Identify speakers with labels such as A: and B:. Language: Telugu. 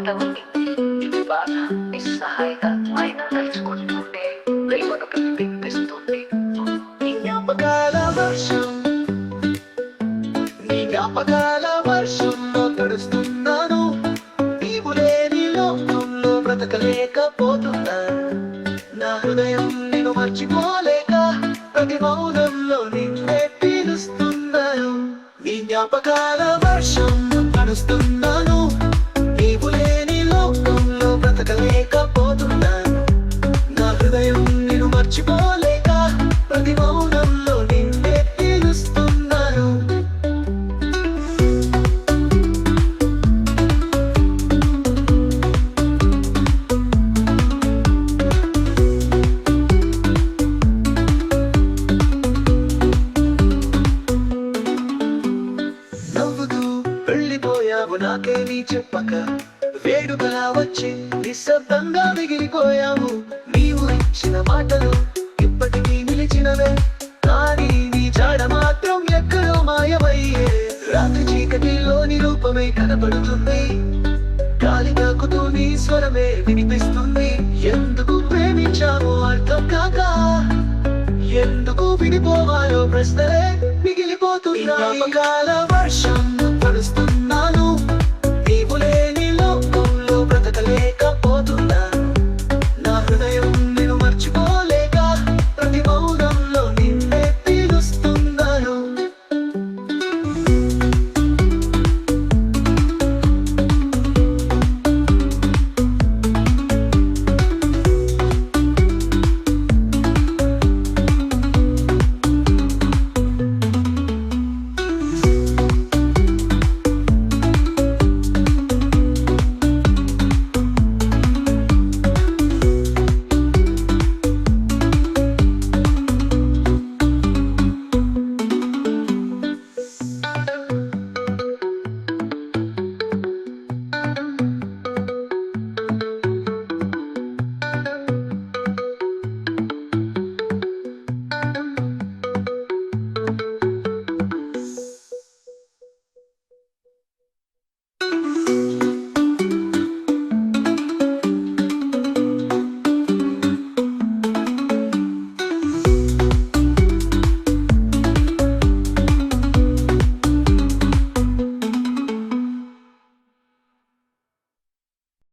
A: పాట ఉంది బాధ నిస్సహాయత ఆయన తలుచుకుంటుంటే ప్రేమను ప్రతిబింబిస్తుంది
B: జ్ఞాపకాల వర్షం నీ జ్ఞాపకాల వర్షంలో తడుస్తున్నాను నీవు లేని లోకంలో బ్రతకలేకపోతున్నా. నా హృదయం నేను మర్చిపోలేక ప్రతి మౌనంలో నిన్నే పిలుస్తున్నాను. నీ జ్ఞాపకాల వర్షం తడుస్తున్నాను మర్చిపోలేక ప్రతి మౌనంలో నిన్నే పిలుస్తున్నాను. నవ్వుతూ వెళ్ళిపోయావు నాకేమీ చెప్పక. వేడుకలా వచ్చి నిశ్శబ్దంగా మిగిలిపోయావు. నీవు ఇచ్చిన మాటలు రాత్రి చీకటిలోని రూపమే కనబడుతుంది. గాలి తాకుతూ నీ స్వరమే వినిపిస్తుంది. ఎందుకు ప్రేమించావో అర్థం కాక ఎందుకు విడిపోవాలో ప్రశ్నలే మిగిలిపోతున్నాయి. కాల